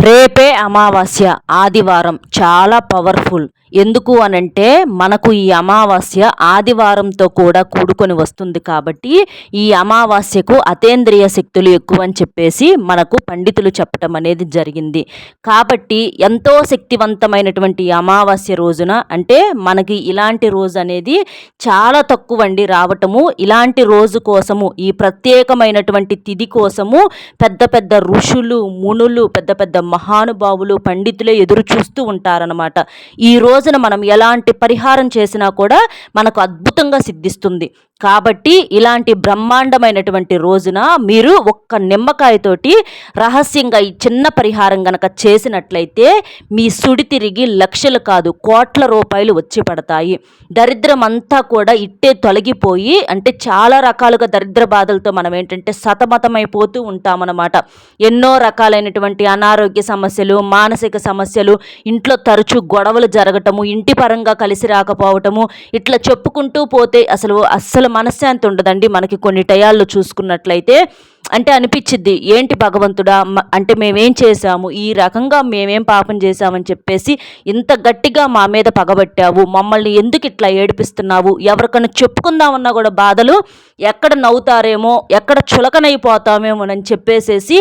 రేపే అమావాస్య ఆదివారం. చాలా పవర్ఫుల్. ఎందుకు అనంటే మనకు ఈ అమావాస్య ఆదివారంతో కూడా కూడుకొని వస్తుంది కాబట్టి ఈ అమావాస్యకు అతేంద్రియ శక్తులు ఎక్కువ అని చెప్పేసి మనకు పండితులు చెప్పటం అనేది జరిగింది. కాబట్టి ఎంతో శక్తివంతమైనటువంటి అమావాస్య రోజున అంటే మనకి ఇలాంటి రోజు అనేది చాలా తక్కువ అండి రావటము. ఇలాంటి రోజు కోసము ఈ ప్రత్యేకమైనటువంటి తిథి కోసము పెద్ద పెద్ద ఋషులు మునులు పెద్ద పెద్ద మహానుభావులు పండితులే ఎదురు చూస్తూ ఉంటారనమాట ఈ రోజున మనం ఎలాంటి పరిహారం చేసినా కూడా మనకు అద్భుతంగా సిద్ధిస్తుంది. కాబట్టి ఇలాంటి బ్రహ్మాండమైనటువంటి రోజున మీరు ఒక్క నిమ్మకాయతోటి రహస్యంగా ఈ చిన్న పరిహారం గనక చేసినట్లయితే మీ సుడి తిరిగి లక్షలు కాదు కోట్ల రూపాయలు వచ్చి పడతాయి. దరిద్రం అంతా కూడా ఇట్టే తొలగిపోయి అంటే చాలా రకాలుగా దరిద్ర బాధలతో మనం ఏంటంటే సతమతమైపోతూ ఉంటామన్నమాట. ఎన్నో రకాలైనటువంటి అనారోగ్య సమస్యలు మానసిక సమస్యలు ఇంట్లో తరచూ గొడవలు జరగటము ఇంటి పరంగా కలిసి రాకపోవటము ఇట్లా చెప్పుకుంటూ పోతే అసలు అస్సలు మనశ్శాంతి ఉండదండి. మనకి కొన్ని టయాల్లో చూసుకున్నట్లయితే అంటే అనిపించింది ఏంటి భగవంతుడా? అంటే మేమేం చేశాము? ఈ రకంగా మేమేం పాపం చేశామని చెప్పేసి ఇంత గట్టిగా మా మీద పగబట్టావు మమ్మల్ని ఎందుకు ఇట్లా ఏడిపిస్తున్నావు? ఎవరికైనా చెప్పుకుందామన్నా కూడా బాధలు ఎక్కడ నవ్వుతారేమో ఎక్కడ చులకనైపోతామేమోనని చెప్పేసేసి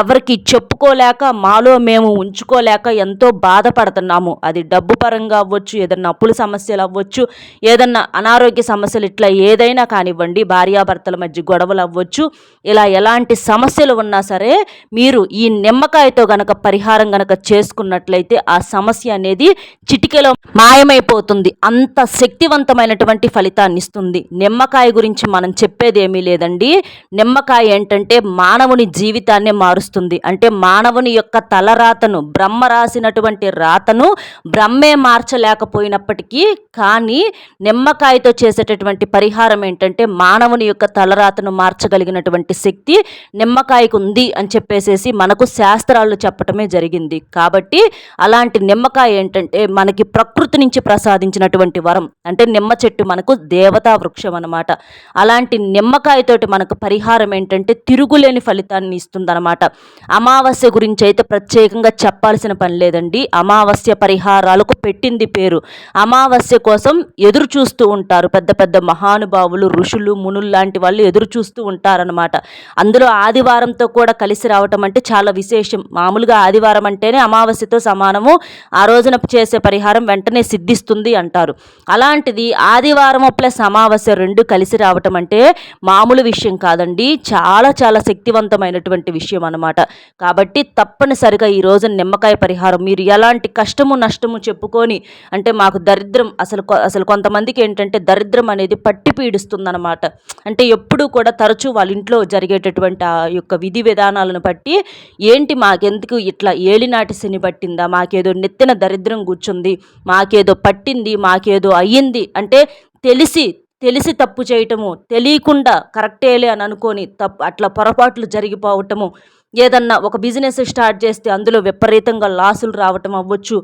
ఎవరికి చెప్పుకోలేక మాలో మేము ఉంచుకోలేక ఎంతో బాధపడుతున్నాము. అది డబ్బు పరంగా అవ్వచ్చు ఏదన్నా అప్పుల సమస్యలు అవ్వచ్చు ఏదన్నా అనారోగ్య సమస్యలు ఇట్లా ఏదైనా కానివ్వండి భార్యాభర్తల మధ్య గొడవలు అవ్వచ్చు ఇలా ఎలా ఎలాంటి సమస్యలు ఉన్నా సరే మీరు ఈ నిమ్మకాయతో గనక పరిహారం గనక చేసుకున్నట్లయితే ఆ సమస్య అనేది చిటికెలో మాయమైపోతుంది. అంత శక్తివంతమైనటువంటి ఫలితాన్ని ఇస్తుంది. నిమ్మకాయ గురించి మనం చెప్పేది ఏమీ లేదండి. నిమ్మకాయ ఏంటంటే మానవుని జీవితాన్ని మారుస్తుంది. అంటే మానవుని యొక్క తలరాతను బ్రహ్మ రాసినటువంటి రాతను బ్రహ్మే మార్చలేకపోయినప్పటికీ కానీ నిమ్మకాయతో చేసేటటువంటి పరిహారం ఏంటంటే మానవుని యొక్క తలరాతను మార్చగలిగినటువంటి శక్తి నిమ్మకాయకు ఉంది అని చెప్పేసేసి మనకు శాస్త్రాలు చెప్పటమే జరిగింది. కాబట్టి అలాంటి నిమ్మకాయ ఏంటంటే మనకి ప్రకృతి నుంచి ప్రసాదించినటువంటి వరం. అంటే నిమ్మ చెట్టు మనకు దేవతా వృక్షం అనమాట అలాంటి నిమ్మకాయతోటి మనకు పరిహారం ఏంటంటే తిరుగులేని ఫలితాన్ని ఇస్తుందన్నమాట. అమావాస్య గురించి అయితే ప్రత్యేకంగా చెప్పాల్సిన పని లేదండి. అమావాస్య పరిహారాలకు పెట్టింది పేరు. అమావాస్య కోసం ఎదురు చూస్తూ ఉంటారు పెద్ద పెద్ద మహానుభావులు ఋషులు మునులు లాంటి వాళ్ళు ఎదురు చూస్తూ ఉంటారనమాట అందులో ఆదివారంతో కూడా కలిసి రావటం అంటే చాలా విశేషం. మామూలుగా ఆదివారం అంటేనే అమావాస్యతో సమానము. ఆ రోజున చేసే పరిహారం వెంటనే సిద్ధిస్తుంది అంటారు. అలాంటిది ఆదివారం ప్లస్ అమావాస్య రెండు కలిసి రావటం అంటే మామూలు విషయం కాదండి. చాలా చాలా శక్తివంతమైనటువంటి విషయం అన్నమాట. కాబట్టి తప్పనిసరిగా ఈ రోజు నిమ్మకాయ పరిహారం. మీరు ఎలాంటి కష్టము నష్టము చెప్పుకొని అంటే మాకు దరిద్రం అసలు అసలు కొంతమందికి ఏంటంటే దరిద్రం అనేది పట్టి పీడిస్తుందన్నమాట. అంటే ఎప్పుడూ కూడా తరచూ వాళ్ళ ఇంట్లో జరిగేటటువంటి ఆ యొక్క విధి విధానాలను బట్టి ఏంటి మాకెందుకు ఇట్లా ఏలినాటి శని పట్టిందా? మాకేదో నెత్తిన దరిద్రం కూర్చుంది మాకేదో పట్టింది మాకేదో అయ్యింది అంటే తెలిసి తెలిసి తప్పు చేయటము తెలియకుండా కరెక్టేలే అని అనుకొని తప్పు అట్లా పొరపాట్లు జరిగిపోవటము ఏదన్నా ఒక బిజినెస్ స్టార్ట్ చేస్తే అందులో విపరీతంగా లాసులు రావటం అవ్వచ్చు.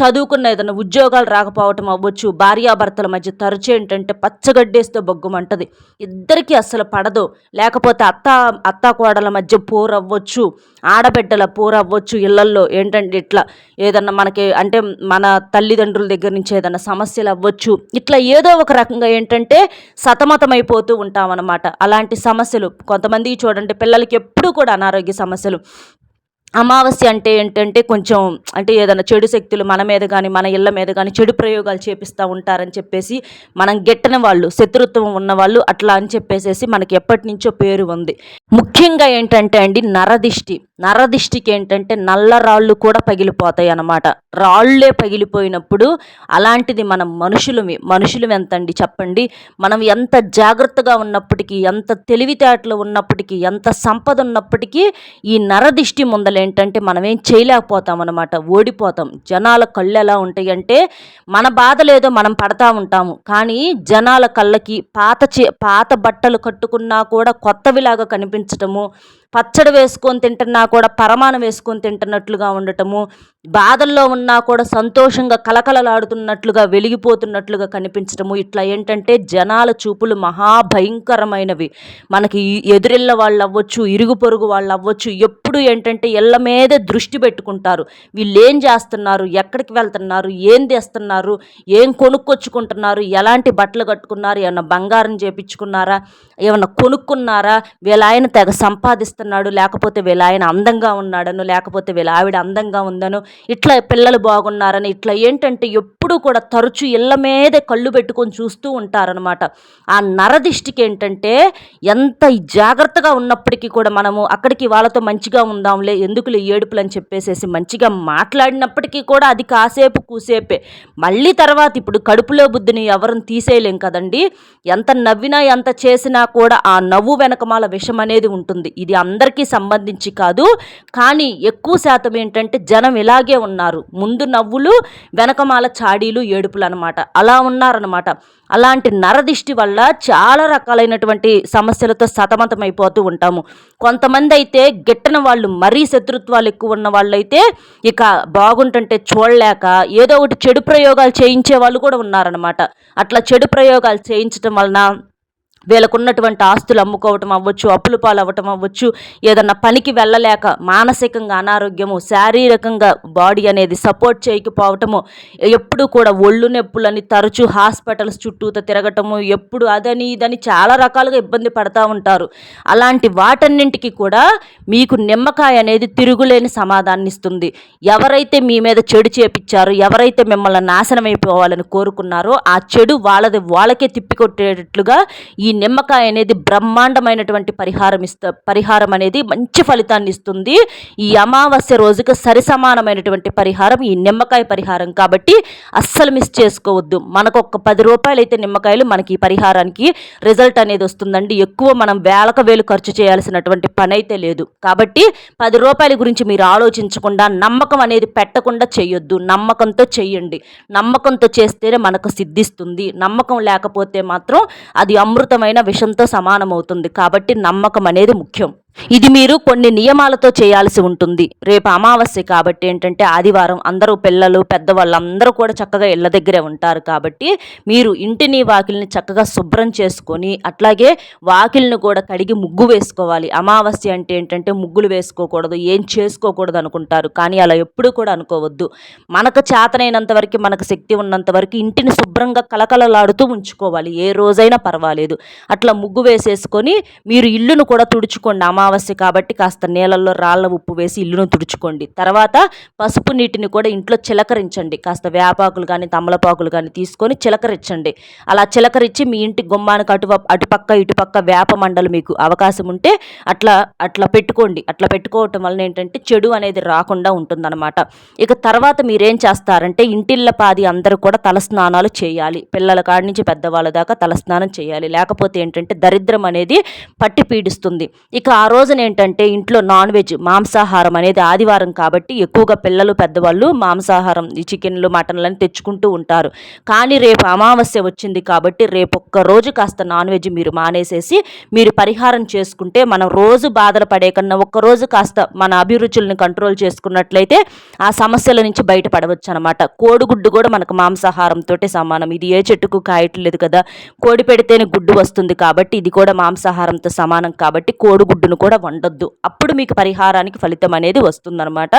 చదువుకున్న ఏదన్నా ఉద్యోగాలు రాకపోవటం అవ్వచ్చు. భార్యాభర్తల మధ్య తరచు ఏంటంటే పచ్చగడ్డేస్తే బొగ్గుమంటది. ఇద్దరికీ అస్సలు పడదు. లేకపోతే అత్త అత్త కోడల మధ్య పోరు అవ్వచ్చు ఆడబిడ్డల పోరు అవ్వచ్చు ఇళ్ళల్లో ఏంటంటే ఇట్లా ఏదన్నా మనకి అంటే మన తల్లిదండ్రుల దగ్గర నుంచి ఏదన్నా సమస్యలు అవ్వచ్చు. ఇట్లా ఏదో ఒక రకంగా ఏంటంటే సతమతమైపోతూ ఉంటామన్నమాట. అలాంటి సమస్యలు కొంతమంది చూడండి పిల్లలకి ఎప్పుడూ కూడా అనారోగ్య సమస్యలు. అమావాస్య అంటే ఏంటంటే కొంచెం అంటే ఏదైనా చెడు శక్తులు మన మీద కానీ మన ఇళ్ళ మీద కానీ చెడు ప్రయోగాలు చేపిస్తూ ఉంటారని చెప్పేసి మనం గెట్టని వాళ్ళు శత్రుత్వం ఉన్నవాళ్ళు అట్లా అని చెప్పేసేసి మనకి ఎప్పటి నుంచో పేరు ఉంది. ముఖ్యంగా ఏంటంటే అండి నరదిష్టి. నరదిష్టికి ఏంటంటే నల్ల రాళ్ళు కూడా పగిలిపోతాయి అన్నమాట. రాళ్ళే పగిలిపోయినప్పుడు అలాంటిది మనం మనుషులమి. మనుషులు ఎంతండి చెప్పండి? మనం ఎంత జాగ్రత్తగా ఉన్నప్పటికీ ఎంత తెలివితేటలు ఉన్నప్పటికీ ఎంత సంపద ఉన్నప్పటికీ ఈ నరదిష్టి ముందలేంటంటే మనం ఏం చేయలేకపోతాం అనమాట ఓడిపోతాం. జనాల కళ్ళు ఎలా ఉంటాయి అంటే మన బాధలేదో మనం పడతా ఉంటాము. కానీ జనాల కళ్ళకి పాత చే పాత బట్టలు కట్టుకున్నా కూడా కొత్తవిలాగా కనిపించటము పచ్చడి వేసుకొని తింటున్నా కూడా పరమాణం వేసుకొని తింటున్నట్లుగా ఉండటము బాధల్లో ఉన్నా కూడా సంతోషంగా కలకలలాడుతున్నట్లుగా వెలిగిపోతున్నట్లుగా కనిపించటము. ఇట్లా ఏంటంటే జనాల చూపులు మహాభయంకరమైనవి. మనకి ఎదురిళ్ళ వాళ్ళు అవ్వచ్చు ఇరుగు పొరుగు వాళ్ళు అవ్వచ్చు ఎప్పుడు ఏంటంటే ఇళ్ళ మీదే దృష్టి పెట్టుకుంటారు. వీళ్ళు ఏం చేస్తున్నారు ఎక్కడికి వెళ్తున్నారు ఏం తెస్తున్నారు ఏం కొనుక్కొచ్చుకుంటున్నారు ఎలాంటి బట్టలు కట్టుకున్నారు ఏమన్నా బంగారం చేపించుకున్నారా ఏమన్నా కొనుక్కున్నారా వీళ్ళ ఆయన తెగ చూస్తున్నాడు లేకపోతే వీళ్ళ ఆయన అందంగా ఉన్నాడను లేకపోతే వీళ్ళ ఆవిడ అందంగా ఉందను ఇట్లా పిల్లలు బాగున్నారని ఇట్లా ఏంటంటే ఎప్పుడూ కూడా తరచు ఇళ్ళ మీదే కళ్ళు పెట్టుకొని చూస్తూ ఉంటారనమాట ఆ నరదిష్టికి ఏంటంటే ఎంత జాగ్రత్తగా ఉన్నప్పటికీ కూడా మనము అక్కడికి వాళ్ళతో మంచిగా ఉందాంలే ఎందుకులే ఏడుపులు అని చెప్పేసేసి మంచిగా మాట్లాడినప్పటికీ కూడా అది కాసేపు కూసేపే. మళ్ళీ తర్వాత ఇప్పుడు కడుపులో బుద్ధిని ఎవరిని తీసేయలేం కదండి? ఎంత నవ్వినా ఎంత చేసినా కూడా ఆ నవ్వు వెనకమాల విషం అనేది ఉంటుంది. ఇది అందరికీ సంబంధించి కాదు కానీ ఎక్కువ శాతం ఏంటంటే జనం ఇలాగే ఉన్నారు. ముందు నవ్వులు వెనకమాల చాడీలు ఏడుపులు అనమాట అలా ఉన్నారనమాట అలాంటి నరదిష్టి వల్ల చాలా రకాలైనటువంటి సమస్యలతో సతమతమైపోతూ ఉంటాము. కొంతమంది అయితే గిట్టన వాళ్ళు మరీ శత్రుత్వాలు ఎక్కువ ఉన్న వాళ్ళైతే ఇక బాగుంటుంటే చూడలేక ఏదో ఒకటి చెడు ప్రయోగాలు చేయించే వాళ్ళు కూడా ఉన్నారనమాట అట్లా చెడు ప్రయోగాలు చేయించడం వలన వీళ్ళకున్నటువంటి ఆస్తులు అమ్ముకోవటం అవ్వచ్చు అప్పులు పాలవ్వటం అవ్వచ్చు ఏదన్నా పనికి వెళ్ళలేక మానసికంగా అనారోగ్యము శారీరకంగా బాడీ అనేది సపోర్ట్ చేయకపోవటము ఎప్పుడు కూడా ఒళ్ళు నొప్పులని తరచూ హాస్పిటల్స్ చుట్టూతో తిరగటము ఎప్పుడు అదని ఇదని చాలా రకాలుగా ఇబ్బంది పడతా ఉంటారు. అలాంటి వాటన్నింటికి కూడా మీకు నిమ్మకాయ అనేది తిరుగులేని సమాధానం ఇస్తుంది. ఎవరైతే మీ మీద చెడు చేపించారో ఎవరైతే మిమ్మల్ని నాశనం అయిపోవాలని కోరుకున్నారో ఆ చెడు వాళ్ళది వాళ్ళకే తిప్పికొట్టేటట్లుగా ఈ నిమ్మకాయ అనేది బ్రహ్మాండమైనటువంటి పరిహారం ఇస్త పరిహారం అనేది మంచి ఫలితాన్ని ఇస్తుంది. ఈ అమావాస్య రోజుకి సరి సమానమైనటువంటి పరిహారం ఈ నిమ్మకాయ పరిహారం కాబట్టి అస్సలు మిస్ చేసుకోవద్దు. మనకు ఒక పది రూపాయలు అయితే నిమ్మకాయలు మనకి ఈ పరిహారానికి రిజల్ట్ అనేది వస్తుందండి. ఎక్కువ మనం వేలక వేలు ఖర్చు చేయాల్సినటువంటి పని అయితే లేదు. కాబట్టి పది రూపాయల గురించి మీరు ఆలోచించకుండా నమ్మకం అనేది పెట్టకుండా చేయొద్దు నమ్మకంతో చేయండి నమ్మకంతో చేస్తేనే మనకు సిద్ధిస్తుంది. నమ్మకం లేకపోతే మాత్రం అది అమృతమైన విషంతో సమానమవుతుంది. కాబట్టి నమ్మకం అనేది ముఖ్యం. ఇది మీరు కొన్ని నియమాలతో చేయాల్సి ఉంటుంది. రేపు అమావాస్య కాబట్టి ఏంటంటే ఆదివారం అందరూ పిల్లలు పెద్దవాళ్ళు అందరూ కూడా చక్కగా ఇళ్ళ దగ్గరే ఉంటారు కాబట్టి మీరు ఇంటిని వాకిల్ని చక్కగా శుభ్రం చేసుకొని అట్లాగే వాకిల్ని కూడా కడిగి ముగ్గు వేసుకోవాలి. అమావాస్య అంటే ఏంటంటే ముగ్గులు వేసుకోకూడదు ఏం చేసుకోకూడదు అనుకుంటారు. కానీ అలా ఎప్పుడూ కూడా అనుకోవద్దు. మనకు చేతనైనంత వరకు మనకు శక్తి ఉన్నంత వరకు ఇంటిని శుభ్రంగా కలకలలాడుతూ ఉంచుకోవాలి. ఏ రోజైనా పర్వాలేదు. అట్లా ముగ్గు వేసేసుకొని మీరు ఇల్లును కూడా తుడుచుకోండి. అమావాస్య కాబట్టి కాస్త నీళ్ళల్లో రాళ్ళ ఉప్పు వేసి ఇల్లును తుడుచుకోండి. తర్వాత పసుపు నీటిని కూడా ఇంట్లో చిలకరించండి. కాస్త వేపాకులు కానీ తమలపాకులు కానీ తీసుకొని చిలకరించండి. అలా చిలకరించి మీ ఇంటి గుమ్మానికి అటు అటుపక్క ఇటుపక్క వేప మండలు మీకు అవకాశం ఉంటే అట్లా అట్లా పెట్టుకోండి. అట్లా పెట్టుకోవటం వలన ఏంటంటే చెడు అనేది రాకుండా ఉంటుందన్నమాట. ఇక తర్వాత మీరేం చేస్తారంటే ఇంటిళ్ళ పాది అందరూ కూడా తలస్నానాలు చేయాలి. పిల్లల కాడి నుంచి పెద్దవాళ్ళ దాకా తలస్నానం చేయాలి. లేకపోతే ఏంటంటే దరిద్రం అనేది పట్టి పీడిస్తుంది. ఇక ఆ రోజున ఏంటంటే ఇంట్లో నాన్ వెజ్ మాంసాహారం అనేది ఆదివారం కాబట్టి ఎక్కువగా పిల్లలు పెద్దవాళ్ళు మాంసాహారం ఈ చికెన్లు మటన్లని తెచ్చుకుంటూ ఉంటారు. కానీ రేపు అమావాస్య వచ్చింది కాబట్టి రేపు ఒక్క రోజు కాస్త నాన్ వెజ్ మీరు మానేసేసి మీరు పరిహారం చేసుకుంటే మనం రోజు బాధలు పడే కన్నా ఒక్కరోజు కాస్త మన అభిరుచుల్ని కంట్రోల్ చేసుకున్నట్లయితే ఆ సమస్యల నుంచి బయటపడవచ్చు అనమాట కోడిగుడ్డు కూడా మనకు మాంసాహారంతో సమానం. ఇది ఏ చెట్టుకు కాయట్లేదు కదా. కోడి పెడితేనే గుడ్డు వస్తుంది కాబట్టి ఇది కూడా మాంసాహారంతో సమానం కాబట్టి కోడిగుడ్డును కూడా వండొద్దు. అప్పుడు మీకు పరిహారానికి ఫలితం అనేది వస్తుందన్నమాట.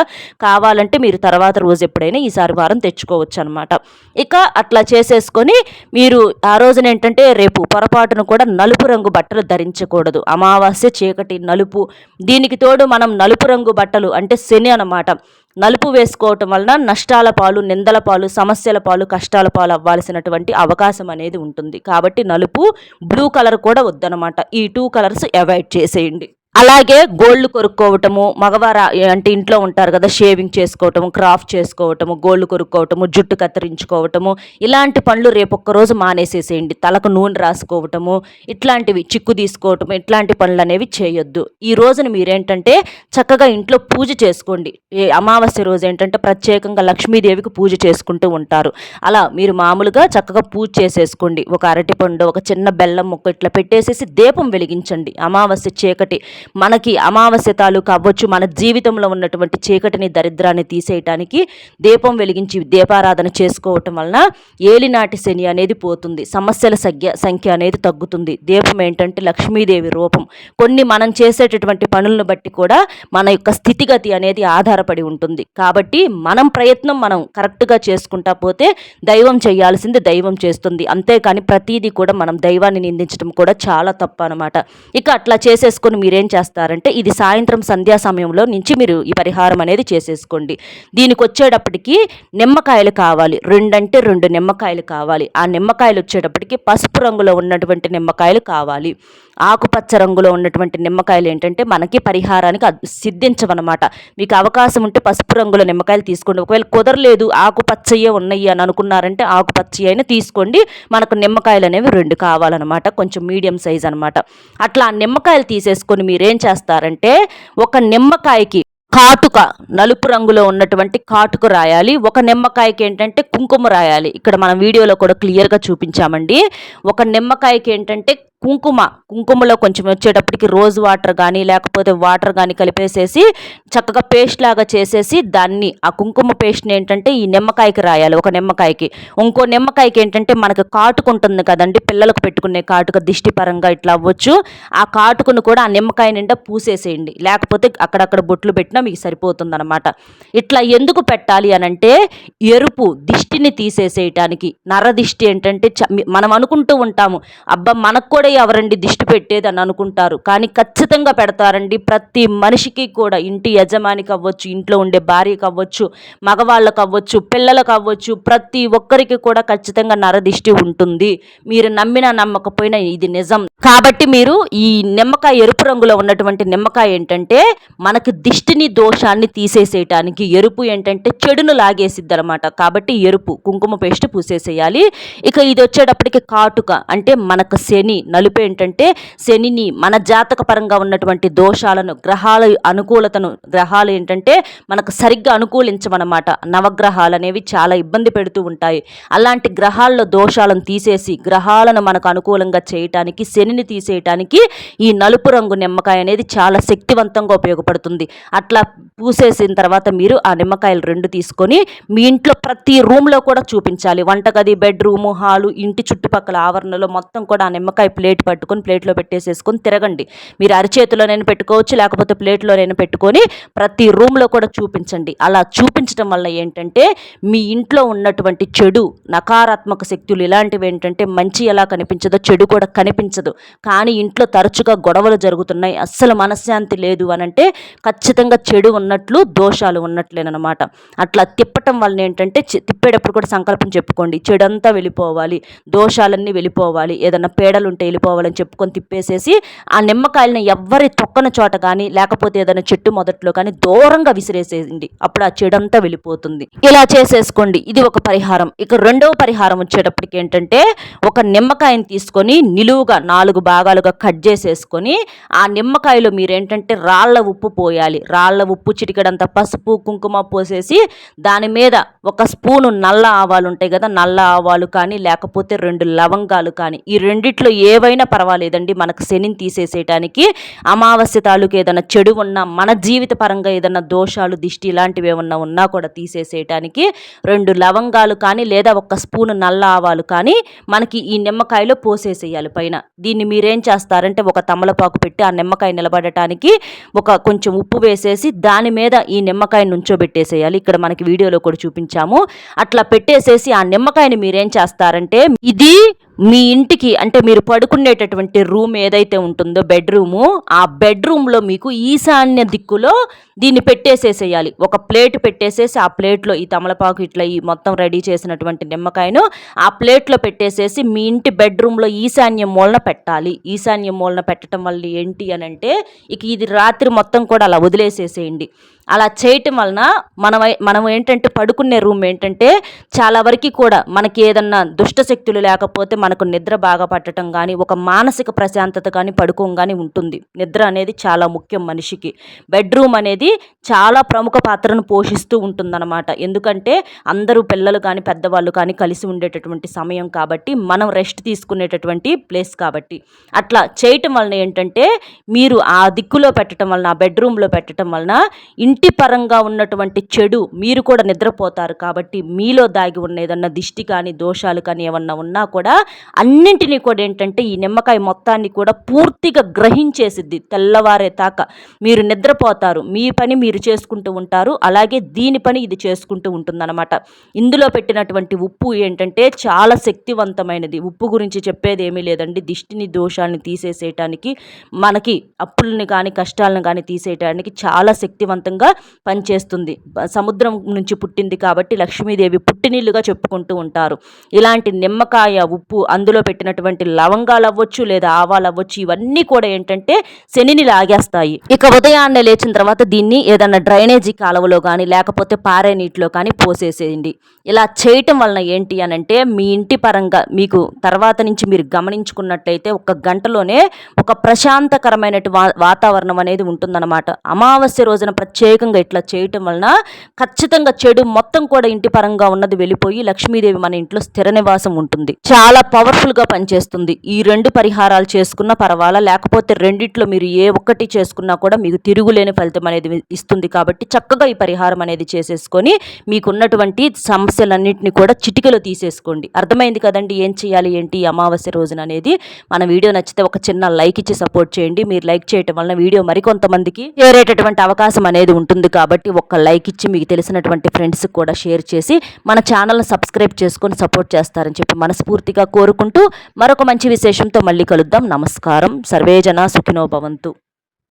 కావాలంటే మీరు తర్వాత రోజు ఎప్పుడైనా ఈసారి వారం తెచ్చుకోవచ్చు అనమాట ఇక అట్లా చేసేసుకొని మీరు ఆ రోజున ఏంటంటే రేపు పొరపాటును కూడా నలుపు రంగు బట్టలు ధరించకూడదు. అమావాస్య చీకటి నలుపు. దీనికి తోడు మనం నలుపు రంగు బట్టలు అంటే శని అనమాట నలుపు వేసుకోవటం వలన నష్టాల పాలు నిందల పాలు సమస్యల పాలు కష్టాల పాలు అవ్వాల్సినటువంటి అవకాశం అనేది ఉంటుంది. కాబట్టి నలుపు బ్లూ కలర్ కూడా వద్దనమాట ఈ టూ కలర్స్ అవాయిడ్ చేసేయండి. అలాగే గోల్డ్ కొరుక్కోవటము మగవారు అంటే ఇంట్లో ఉంటారు కదా షేవింగ్ చేసుకోవటము క్రాఫ్ట్ చేసుకోవటము గోల్డ్ కొనుక్కోవటము జుట్టు కత్తిరించుకోవటము ఇలాంటి పనులు రేపు ఒక్కరోజు మానేసేసేయండి. తలకు నూనె రాసుకోవటము ఇట్లాంటివి చిక్కు తీసుకోవటము ఇట్లాంటి పనులు అనేవి చేయొద్దు. ఈ రోజున మీరేంటంటే చక్కగా ఇంట్లో పూజ చేసుకోండి. అమావాస్య రోజు ఏంటంటే ప్రత్యేకంగా లక్ష్మీదేవికి పూజ చేసుకుంటూ ఉంటారు. అలా మీరు మామూలుగా చక్కగా పూజ చేసేసుకోండి. ఒక అరటిపండు ఒక చిన్న బెల్లం ముక్క ఇట్లా పెట్టేసేసి దీపం వెలిగించండి. అమావాస్య చీకటి మనకి అమావాస్య తాలూకు అవ్వచ్చు మన జీవితంలో ఉన్నటువంటి చీకటిని దరిద్రాన్ని తీసేయటానికి దీపం వెలిగించి దీపారాధన చేసుకోవటం వలన ఏలినాటి శని అనేది పోతుంది. సమస్యల సంఖ్య సంఖ్య అనేది తగ్గుతుంది. దీపం ఏంటంటే లక్ష్మీదేవి రూపం. కొన్ని మనం చేసేటటువంటి పనులను బట్టి కూడా మన యొక్క స్థితిగతి అనేది ఆధారపడి ఉంటుంది. కాబట్టి మనం ప్రయత్నం మనం కరెక్ట్గా చేసుకుంటా పోతే దైవం చేయాల్సింది దైవం చేస్తుంది. అంతేకాని ప్రతీది కూడా మనం దైవాన్ని నిందించడం కూడా చాలా తప్పు అనమాట ఇక అట్లా చేసేసుకొని మీరేం చేస్తారంటే ఇది సాయంత్రం సంధ్యా సమయంలో నుంచి మీరు ఈ పరిహారం అనేది చేసేసుకోండి. దీనికి వచ్చేటప్పటికి నిమ్మకాయలు కావాలి. రెండంటే రెండు నిమ్మకాయలు కావాలి. ఆ నిమ్మకాయలు వచ్చేటప్పటికి పసుపు రంగులో ఉన్నటువంటి నిమ్మకాయలు కావాలి. ఆకుపచ్చ రంగులో ఉన్నటువంటి నిమ్మకాయలు ఏంటంటే మనకి పరిహారానికి అద్- సిద్ధించవన్నమాట. మీకు అవకాశం ఉంటే పసుపు రంగుల నిమ్మకాయలు తీసుకోండి. ఒకవేళ కుదరలేదు ఆకుపచ్చయే ఉన్నాయి అని అనుకున్నారంటే ఆకుపచ్చ అయినా తీసుకోండి. మనకు నిమ్మకాయలు అనేవి రెండు కావాలన్నమాట. కొంచెం మీడియం సైజ్ అనమాట అట్లా ఆ నిమ్మకాయలు తీసేసుకొని మీరేం చేస్తారంటే ఒక నిమ్మకాయకి కాటుక నలుపు రంగులో ఉన్నటువంటి కాటుక రాయాలి. ఒక నిమ్మకాయకి ఏంటంటే కుంకుమ రాయాలి. ఇక్కడ మనం వీడియోలో కూడా క్లియర్గా చూపించామండి. ఒక నిమ్మకాయకి ఏంటంటే కుంకుమ కుంకుమలో కొంచెం వచ్చేటప్పటికి రోజ్ వాటర్ కానీ లేకపోతే వాటర్ కానీ కలిపేసేసి చక్కగా పేస్ట్ లాగా చేసేసి దాన్ని ఆ కుంకుమ పేస్ట్ని ఏంటంటే ఈ నిమ్మకాయకి రాయాలి ఒక నిమ్మకాయకి. ఇంకో నిమ్మకాయకి ఏంటంటే మనకు కాటుకుంటుంది కదండి పిల్లలకు పెట్టుకునే కాటుక దిష్టి పరంగా ఇట్లా అవ్వచ్చు. ఆ కాటుకును కూడా ఆ నిమ్మకాయ నిండా పూసేసేయండి. లేకపోతే అక్కడక్కడ బొట్లు పెట్టినా మీకు సరిపోతుంది అనమాట ఇట్లా ఎందుకు పెట్టాలి అని అంటే ఎరుపు దిష్టిని తీసేసేయటానికి నర దిష్టి ఏంటంటే చ- మనం అనుకుంటూ ఉంటాము అబ్బా మనకు కూడా ఎవరండి దిష్టి పెట్టేదని అని అనుకుంటారు. కానీ ఖచ్చితంగా పెడతారండి. ప్రతి మనిషికి కూడా ఇంటి యజమానికి అవ్వచ్చు ఇంట్లో ఉండే భార్యకి అవ్వచ్చు మగవాళ్ళకు అవ్వచ్చు పిల్లలకు అవ్వచ్చు ప్రతి ఒక్కరికి కూడా ఖచ్చితంగా నరదిష్టి ఉంటుంది. మీరు నమ్మినా నమ్మకపోయినా ఇది నిజం. కాబట్టి మీరు ఈ నిమ్మకాయ ఎరుపు రంగులో ఉన్నటువంటి నిమ్మకాయ ఏంటంటే మనకు దిష్టిని దోషాన్ని తీసేసేయటానికి ఎరుపు ఏంటంటే చెడును లాగేసిద్ది అనమాట కాబట్టి ఎరుపు కుంకుమ పేస్ట్ పూసేసేయాలి. ఇక ఇది వచ్చేటప్పటికి కాటుక అంటే మనకు శని నలుపు ఏంటంటే శనిని మన జాతక పరంగా ఉన్నటువంటి దోషాలను గ్రహాల అనుకూలతను గ్రహాలు ఏంటంటే మనకు సరిగ్గా అనుకూలించమన్నమాట. నవగ్రహాలు అనేవి చాలా ఇబ్బంది పెడుతూ ఉంటాయి. అలాంటి గ్రహాల్లో దోషాలను తీసేసి గ్రహాలను మనకు అనుకూలంగా చేయటానికి శనిని తీసేయటానికి ఈ నలుపు రంగు నిమ్మకాయ అనేది చాలా శక్తివంతంగా ఉపయోగపడుతుంది. అట్లా పూసేసిన తర్వాత మీరు ఆ నిమ్మకాయలు రెండు తీసుకొని మీ ఇంట్లో ప్రతి రూమ్లో కూడా చూపించాలి. వంటగది బెడ్రూము హాలు ఇంటి చుట్టుపక్కల ఆవరణలో మొత్తం కూడా ఆ నిమ్మకాయ ప్లేట్ ప్లేట్ పట్టుకొని ప్లేట్లో పెట్టేసేసుకొని తిరగండి. మీరు అరిచేతిలోనైనా పెట్టుకోవచ్చు లేకపోతే ప్లేట్లోనైనా పెట్టుకొని ప్రతి రూమ్లో కూడా చూపించండి. అలా చూపించడం వల్ల ఏంటంటే మీ ఇంట్లో ఉన్నటువంటి చెడు నకారాత్మక శక్తులు ఇలాంటివి ఏంటంటే మంచి ఎలా కనిపించదో చెడు కూడా కనిపించదు. కానీ ఇంట్లో తరచుగా గొడవలు జరుగుతున్నాయి. అస్సలు మనశ్శాంతి లేదు అని అంటే ఖచ్చితంగా చెడు ఉన్నట్లు దోషాలు ఉన్నట్లేనమాట అట్లా తిప్పటం వలన ఏంటంటే తిప్పేటప్పుడు కూడా సంకల్పం చెప్పుకోండి. చెడంతా వెళ్ళిపోవాలి. దోషాలన్నీ వెళ్ళిపోవాలి. ఏదైనా పేడలుంటే వెళ్ళిపోవాలని చెప్పుకొని తిప్పేసేసి ఆ నిమ్మకాయలను ఎవ్వరి తొక్కన చోట కానీ లేకపోతే ఏదైనా చెట్టు మొదట్లో కానీ దూరంగా విసిరేసేయండి. అప్పుడు ఆ చెడంతా వెళ్ళిపోతుంది. ఇలా చేసేసుకోండి. ఇది ఒక పరిహారం. ఇక రెండవ పరిహారం వచ్చేటప్పటికి ఏంటంటే ఒక నిమ్మకాయని తీసుకొని నిలువుగా నాలుగు భాగాలుగా కట్ చేసేసుకొని ఆ నిమ్మకాయలో మీరేంటంటే రాళ్ళ ఉప్పు పోయాలి. రాళ్ళ ఉప్పు చిటికడంత పసుపు కుంకుమ పోసేసి దాని మీద ఒక స్పూను నల్ల ఆవాలు ఉంటాయి కదా నల్ల ఆవాలు కానీ లేకపోతే రెండు లవంగాలు కానీ ఈ రెండిట్లో ఏవైనా పర్వాలేదండి. మనకు శనిని తీసేసేయటానికి అమావాస్య తాలూకు ఏదైనా చెడు ఉన్నా మన జీవిత పరంగా ఏదైనా దోషాలు దిష్టి ఇలాంటివి ఏమన్నా ఉన్నా కూడా తీసేసేయటానికి రెండు లవంగాలు కానీ లేదా ఒక స్పూన్ నల్ల ఆవాలు కానీ మనకి ఈ నిమ్మకాయలో పోసేసేయాలి పైన. దీన్ని మీరేం చేస్తారంటే ఒక తమలపాకు పెట్టి ఆ నిమ్మకాయ నిలబడటానికి ఒక కొంచెం ఉప్పు వేసేసి దాని మీద ఈ నిమ్మకాయ నుంచోబెట్టేసేయాలి. ఇక్కడ మనకి వీడియోలో కూడా చూపించాము. అట్లా పెట్టేసేసి ఆ నిమ్మకాయని మీరేం చేస్తారంటే ఇది మీ ఇంటికి అంటే మీరు పడుకునేటటువంటి రూమ్ ఏదైతే ఉంటుందో బెడ్రూము ఆ బెడ్రూమ్లో మీకు ఈశాన్య దిక్కులో దీన్ని పెట్టేసేసేయాలి. ఒక ప్లేట్ పెట్టేసేసి ఆ ప్లేట్లో ఈ తమలపాకు ఇట్లా ఈ మొత్తం రెడీ చేసినటువంటి నిమ్మకాయను ఆ ప్లేట్లో పెట్టేసేసి మీ ఇంటి బెడ్రూమ్లో ఈశాన్య మూలన పెట్టాలి. ఈశాన్య మూలన పెట్టడం వల్ల ఏంటి అని అంటే ఇక ఇది రాత్రి మొత్తం కూడా అలా వదిలేసేసేయండి. అలా చేయటం వలన మనం మనం ఏంటంటే పడుకునే రూమ్ ఏంటంటే చాలా వరకు కూడా మనకి ఏదన్నా దుష్టశక్తులు లేకపోతే మన మనకు నిద్ర బాగా పట్టడం కానీ ఒక మానసిక ప్రశాంతత కానీ పడుకోగానే ఉంటుంది. నిద్ర అనేది చాలా ముఖ్యం మనిషికి. బెడ్రూమ్ అనేది చాలా ప్రముఖ పాత్రను పోషిస్తూ ఉంటుందన్నమాట. ఎందుకంటే అందరూ పిల్లలు కానీ పెద్దవాళ్ళు కానీ కలిసి ఉండేటటువంటి సమయం కాబట్టి మనం రెస్ట్ తీసుకునేటటువంటి ప్లేస్ కాబట్టి. అట్లా చేయటం వలన ఏంటంటే మీరు ఆ దిక్కులో పెట్టడం వలన ఆ బెడ్రూమ్లో పెట్టడం వలన ఇంటి పరంగా ఉన్నటువంటి చెడు మీరు కూడా నిద్రపోతారు కాబట్టి మీలో దాగి ఉన్న ఏదన్నా దిష్టి కానీ దోషాలు కానీ ఏమన్నా ఉన్నా కూడా అన్నింటినీ కూడా ఏంటంటే ఈ నిమ్మకాయ మొత్తాన్ని కూడా పూర్తిగా గ్రహించేసిద్ది తెల్లవారే తాక మీరు నిద్రపోతారు మీ పని మీరు చేసుకుంటూ ఉంటారు అలాగే దీని పని ఇది చేసుకుంటూ ఉంటుందన్నమాట. ఇందులో పెట్టినటువంటి ఉప్పు ఏంటంటే చాలా శక్తివంతమైనది. ఉప్పు గురించి చెప్పేది ఏమీ లేదండి. దిష్టిని దోషాన్ని తీసేసేయటానికి మనకి అప్పుల్ని కానీ కష్టాలను కానీ తీసేయటానికి చాలా శక్తివంతంగా పనిచేస్తుంది. సముద్రం నుంచి పుట్టింది కాబట్టి లక్ష్మీదేవి పుట్టినీళ్ళుగా చెప్పుకుంటూ ఉంటారు. ఇలాంటి నిమ్మకాయ ఉప్పు అందులో పెట్టినటువంటి లవంగాలు అవ్వచ్చు లేదా ఆవాలు అవ్వచ్చు ఇవన్నీ కూడా ఏంటంటే శనిని లాగేస్తాయి. ఇక ఉదయాన్నే లేచిన తర్వాత దీన్ని ఏదైనా డ్రైనేజీ కాలువలో కానీ లేకపోతే పారే నీటిలో కానీ పోసేసేయండి. ఇలా చేయటం వలన ఏంటి అని అంటే మీ ఇంటి పరంగా మీకు తర్వాత నుంచి మీరు గమనించుకున్నట్లయితే ఒక గంటలోనే ఒక ప్రశాంతకరమైన వాతావరణం అనేది ఉంటుందన్నమాట. అమావాస్య రోజున ప్రత్యేకంగా ఇట్లా చేయటం వలన ఖచ్చితంగా చెడు మొత్తం కూడా ఇంటి పరంగా ఉన్నది వెళ్ళిపోయి లక్ష్మీదేవి మన ఇంట్లో స్థిర నివాసం ఉంటుంది. చాలా పవర్ఫుల్గా పనిచేస్తుంది. ఈ రెండు పరిహారాలు చేసుకున్నా పర్వాలా లేకపోతే రెండిట్లో మీరు ఏ ఒక్కటి చేసుకున్నా కూడా మీకు తిరుగులేని ఫలితం అనేది ఇస్తుంది కాబట్టి చక్కగా ఈ పరిహారం అనేది చేసేసుకొని మీకున్నటువంటి సమస్యలన్నింటినీ కూడా చిటికలో తీసేసుకోండి. అర్థమైంది కదండి ఏం చేయాలి ఏంటి ఈ అమావాస్య రోజున అనేది? మన వీడియో నచ్చితే ఒక చిన్న లైక్ ఇచ్చి సపోర్ట్ చేయండి. మీరు లైక్ చేయటం వలన వీడియో మరికొంతమందికి చేరేటటువంటి అవకాశం అనేది ఉంటుంది కాబట్టి ఒక లైక్ ఇచ్చి మీకు తెలిసినటువంటి ఫ్రెండ్స్కి కూడా షేర్ చేసి మన ఛానల్ని సబ్స్క్రైబ్ చేసుకొని సపోర్ట్ చేస్తారని చెప్పి మనస్ఫూర్తిగా కోరుకుంటూ మరొక మంచి విశేషంతో మళ్ళీ కలుద్దాం. నమస్కారం. సర్వేజన సుఖినో భవంతు.